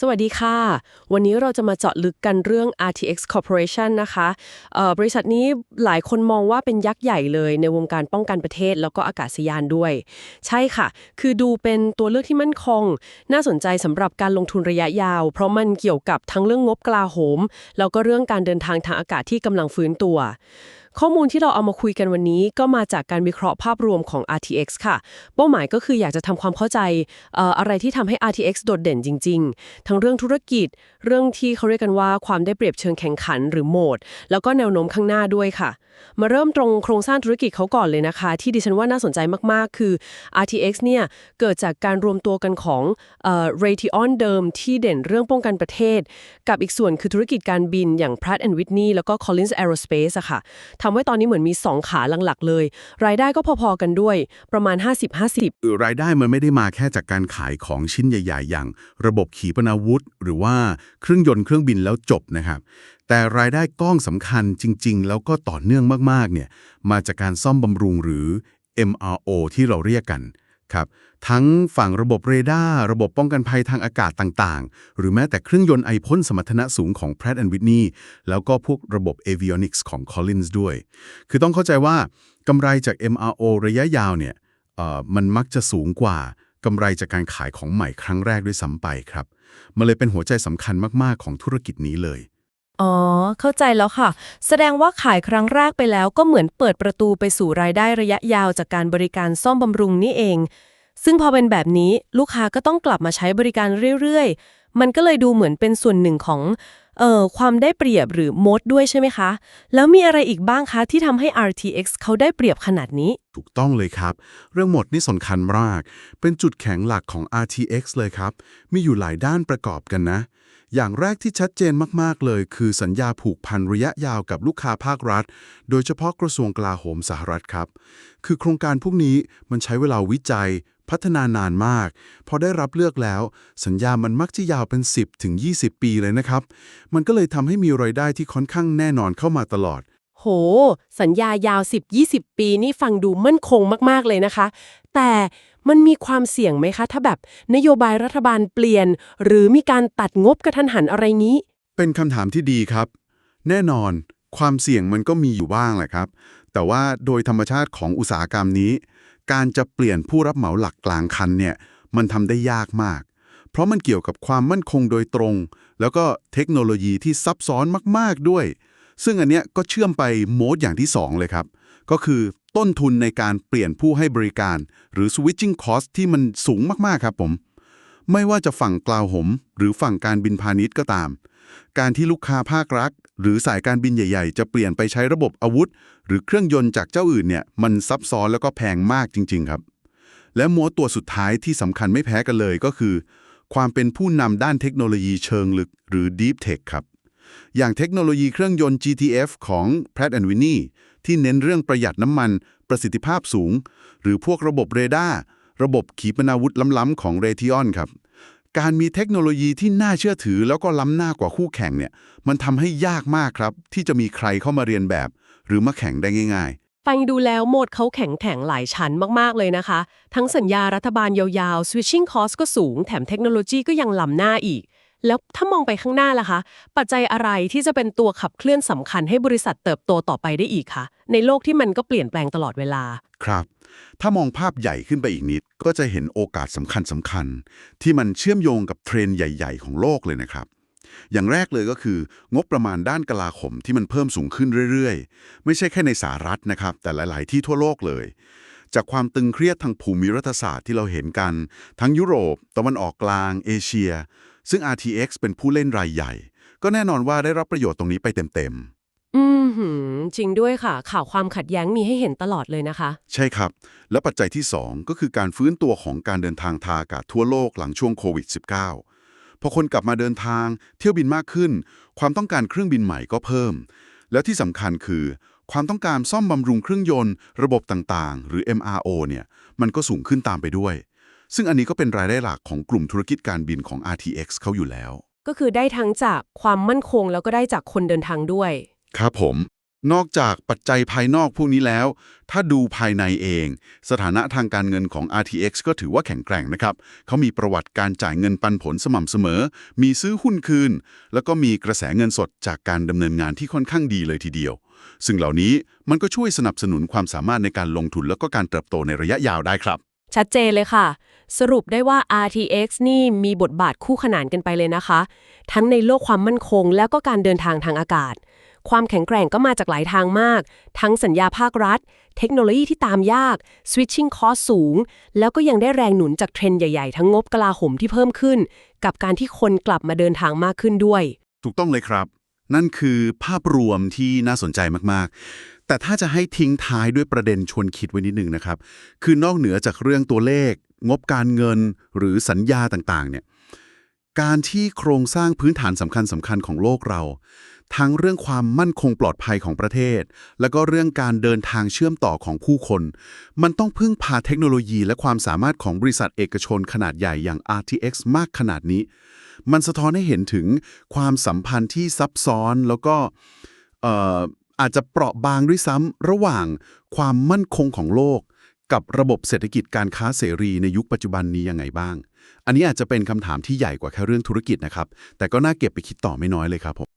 สวัสดีค่ะ วันนี้เราจะมาเจาะลึกกันเรื่อง RTX Corporation นะคะบริษัทนี้หลายคนมองว่าเป็นยักษ์ใหญ่เลยในวงการป้องกันประเทศแล้วก็อากาศยานด้วย ใช่ค่ะ คือดูเป็นตัวเลือกที่มั่นคง น่าสนใจสำหรับการลงทุนระยะยาว เพราะมันเกี่ยวกับทั้งเรื่องงบกลาโหม แล้วก็เรื่องการเดินทางทางอากาศที่กำลังฟื้นตัว ข้อมูลที่เราเอามาคุยกันวันนี้ก็มาจากการวิเคราะห์ภาพรวมของ RTX ค่ะ เป้าหมายก็คืออยากจะทำความเข้าใจอะไรที่ทำให้ RTX โดดเด่นจริง ๆ ทั้งเรื่องธุรกิจ เรื่องที่เขาเรียกกันว่าความได้เปรียบเชิงแข่งขันหรือโหมด แล้วก็แนวโน้มข้างหน้าด้วยค่ะ มาเริ่มตรงโครงสร้างธุรกิจเขาก่อนเลยนะคะ ที่ดิฉันว่าน่าสนใจมากๆ คือ RTX เนี่ยเกิดจากการรวมตัวกันของเอ่อ Raytheon เดิมที่เด่นเรื่องป้องกันประเทศ กับอีกส่วนคือธุรกิจการบินอย่าง Pratt Whitney แล้วก็ Collins Aerospace อะค่ะททำให้ตอนนี้เหมือนมี 2 ขาหลักๆเลย รายได้ก็พอๆกันด้วยประมาณ 50-50เออรายได้มันไม่ได้มาแค่จากการขายของชิ้นใหญ่ ๆ อย่าง ระบบขีปนาวุธ หรือว่าเครื่องยนต์เครื่องบินแล้วจบนะครับ แต่รายได้ก้องสำคัญจริง ๆ แล้วก็ต่อเนื่องมากๆเนี่ยมาจากการซ่อมบำรุงหรือ MRO ที่เราเรียกกัน ครับทั้งฝั่งระบบเรดาร์ระบบป้องกันภัยทางอากาศต่างๆ หรือแม้แต่เครื่องยนต์ไอพ่นสมรรถนะสูงของ Pratt Whitney แล้วก็พวกระบบ avionics ของ Collins ด้วย คือต้องเข้าใจว่ากำไรจาก MRO ระยะยาวเนี่ยมันมักจะสูงกว่ากำไรจากการขายของใหม่ครั้งแรกด้วยซ้ำไปครับ มันเลยเป็นหัวใจสำคัญมากๆของธุรกิจนี้เลย อ๋อ เข้าใจแล้วค่ะ แสดงว่าขายครั้งแรกไปแล้วก็เหมือนเปิดประตูไปสู่รายได้ระยะยาวจากการบริการซ่อมบำรุงนี่เอง ซึ่งพอเป็นแบบนี้ลูกค้าก็ต้องกลับมาใช้บริการเรื่อยๆ มันก็เลยดูเหมือนเป็นส่วนหนึ่งของเอ่อความได้เปรียบหรือมดด้วยใช่ไหมคะ แล้วมีอะไรอีกบ้างคะที่ทำให้ RTX เขาได้เปรียบขนาดนี้ ถูกต้องเลยครับ เรื่องหมดนี่สำคัญมาก เป็นจุดแข็งหลักของ RTX เลยครับ มีอยู่หลายด้านประกอบกันนะ อย่างแรกที่ชัดเจนมาก ๆ เลย คือสัญญาผูกพันระยะยาวกับลูกค้าภาครัฐ โดยเฉพาะกระทรวงกลาโหมสหรัฐครับ คือโครงการพวกนี้มันใช้เวลาวิจัย พัฒนานานมาก พอได้รับเลือกแล้ว สัญญามันมักจะยาวเป็น 10 ถึง 20 ปีเลยนะครับ มันก็เลยทำให้มีรายได้ที่ค่อนข้างแน่นอนเข้ามาตลอด ห สัญญายาว 10-20 ปีนี่ฟังดูมั่นคงมาก ๆ เลยนะคะ แต่มันมีความเสี่ยงไหมคะ ถ้าแบบนโยบายรัฐบาลเปลี่ยน หรือมีการตัดงบกระทันหันอะไรงี้ เป็นคำถามที่ดีครับ แน่นอน ความเสี่ยงมันก็มีอยู่บ้างแหละครับ แต่ว่าโดยธรรมชาติของอุตสาหกรรมนี้ การจะเปลี่ยนผู้รับเหมาหลักกลางคันเนี่ยมันทำได้ยากมาก เพราะมันเกี่ยวกับความมั่นคงโดยตรง แล้วก็เทคโนโลยีที่ซับซ้อนมาก ๆด้วย ซึ่งอันเนี้ยก็เชื่อมไปโหมดอย่างที่ 2 เลยครับ ก็คือต้นทุนในการเปลี่ยนผู้ให้บริการ หรือ switching cost ที่มันสูงมากๆครับผม ไม่ว่าจะฝั่งกลาวหม หรือฝั่งการบินพาณิชย์ก็ตาม การที่ลูกค้าภาครัฐหรือสายการบินใหญ่ ๆ จะเปลี่ยนไปใช้ระบบอาวุธ หรือเครื่องยนต์จากเจ้าอื่นเนี่ยมันซับซ้อนแล้วก็แพงมากจริง ๆ ครับ และมัวตัวสุดท้ายที่สำคัญไม่แพ้กันเลยก็คือ ความเป็นผู้นำด้านเทคโนโลยีเชิงลึก หรือ Deep Tech ครับ อย่างเทคโนโลยีเครื่องยนต์ GTF ของ Pratt Whitney ที่เน้นเรื่องประหยัดน้ำมัน ประสิทธิภาพสูง หรือพวกระบบเรดาร์ระบบขีปนาวุธล้ำๆของ Raytheon ครับ การมีเทคโนโลยีที่น่าเชื่อถือแล้วก็ล้ำหน้ากว่าคู่แข่งเนี่ย มันทำให้ยากมากครับ ที่จะมีใครเข้ามาเรียนแบบ หรือมาแข่งได้ง่าย ๆฟังดูแล้วโหมดเขาแข็งแข็งหลายชั้นมาก ๆ เลยนะคะ ทั้งสัญญารัฐบาลยาวๆ switching cost ก็สูง แถมเทคโนโลยีก็ยังล้ำหน้าอีก แล้วถ้ามองไปข้างหน้าล่ะคะ ปัจจัยอะไรที่จะเป็นตัวขับเคลื่อนสำคัญให้บริษัทเติบโตต่อไปได้อีกคะ ในโลกที่มันก็เปลี่ยนแปลงตลอดเวลา ครับ ถ้ามองภาพใหญ่ขึ้นไปอีกนิด ก็จะเห็นโอกาสสำคัญสำคัญ ที่มันเชื่อมโยงกับเทรนด์ใหญ่ ๆ ของโลกเลยนะครับ อย่างแรกเลยก็คือ งบประมาณด้านกลาโหมที่มันเพิ่มสูงขึ้นเรื่อยๆ ไม่ใช่แค่ในสหรัฐนะครับ แต่หลาย ๆ ที่ทั่วโลกเลยจากความตึงเครียดทางภูมิรัฐศาสตร์ที่เราเห็นกัน ทั้งยุโรป ตะวันออกกลาง เอเชีย ซึ่ง RTX เป็นผู้เล่นรายใหญ่ ก็แน่นอนว่าได้รับประโยชน์ตรงนี้ไปเต็มๆอืมหืมจริงด้วยค่ะ ข่าวความขัดแย้งมีให้เห็นตลอดเลยนะคะ ใช่ครับ และปัจจัยที่ 2 ก็คือการฟื้นตัวของการเดินทางทางอากาศทั่วโลกหลังช่วงโควิด -19 พอคนกลับมาเดินทาง เที่ยวบินมากขึ้น ความต้องการเครื่องบินใหม่ก็เพิ่ม แล้วที่สำคัญคือ ความต้องการซ่อมบำรุงเครื่องยนต์ ระบบต่างๆ หรือ MRO เนี่ยมันก็สูงขึ้นตามไปด้วย ซึ่งอันนี้ก็เป็นรายได้หลักของกลุ่มธุรกิจการบินของ RTX เขาอยู่แล้ว ก็คือได้ทั้งจากความมั่นคงแล้วก็ได้จากคนเดินทางด้วย ครับผม นอกจากปัจจัยภายนอกพวกนี้แล้ว ถ้าดูภายในเอง สถานะทางการเงินของ RTX ก็ถือว่าแข็งแกร่งนะครับ เขามีประวัติการจ่ายเงินปันผลสม่ำเสมอ มีซื้อหุ้นคืน แล้วก็มีกระแสเงินสดจากการดำเนินงานที่ค่อนข้างดีเลยทีเดียว ซึ่งเหล่านี้มันก็ช่วยสนับสนุนความสามารถในการลงทุนแล้วก็การเติบโตในระยะยาวได้ครับ ชัดเจนเลยค่ะ สรุปได้ว่า RTX นี่มีบทบาทคู่ขนานกันไปเลยนะคะ ทั้งในโลกความมั่นคง แล้วก็การเดินทางทางอากาศ ความแข็งแกร่งก็มาจากหลายทางมาก ทั้งสัญญาภาครัฐ เทคโนโลยีที่ตามยาก switching cost สูง แล้วก็ยังได้แรงหนุนจากเทรนด์ใหญ่ๆ ทั้งงบกลาโหมที่เพิ่มขึ้น กับการที่คนกลับมาเดินทางมากขึ้นด้วย ถูกต้องเลยครับ นั่นคือภาพรวมที่น่าสนใจมากๆ แต่ถ้าจะให้ทิ้งท้ายด้วยประเด็นชวนคิดไว้นิดนึงนะครับ คือนอกเหนือจากเรื่องตัวเลข งบการเงินหรือสัญญาต่างๆเนี่ยการที่โครงสร้างพื้นฐานสำคัญสำคัญของโลกเรา ทั้งเรื่องความมั่นคงปลอดภัยของประเทศ แล้วก็เรื่องการเดินทางเชื่อมต่อของผู้คน มันต้องพึ่งพาเทคโนโลยีและความสามารถของบริษัทเอกชนขนาดใหญ่อย่าง RTX มากขนาดนี้ มันสะท้อนให้เห็นถึงความสัมพันธ์ที่ซับซ้อนแล้วก็ อาจจะเปราะบางด้วยซ้ำระหว่างความมั่นคงของโลก กับระบบเศรษฐกิจการค้าเสรีในยุคปัจจุบันนี้ยังไงบ้าง อันนี้อาจจะเป็นคำถามที่ใหญ่กว่าแค่เรื่องธุรกิจนะครับ แต่ก็น่าเก็บไปคิดต่อไม่น้อยเลยครับผม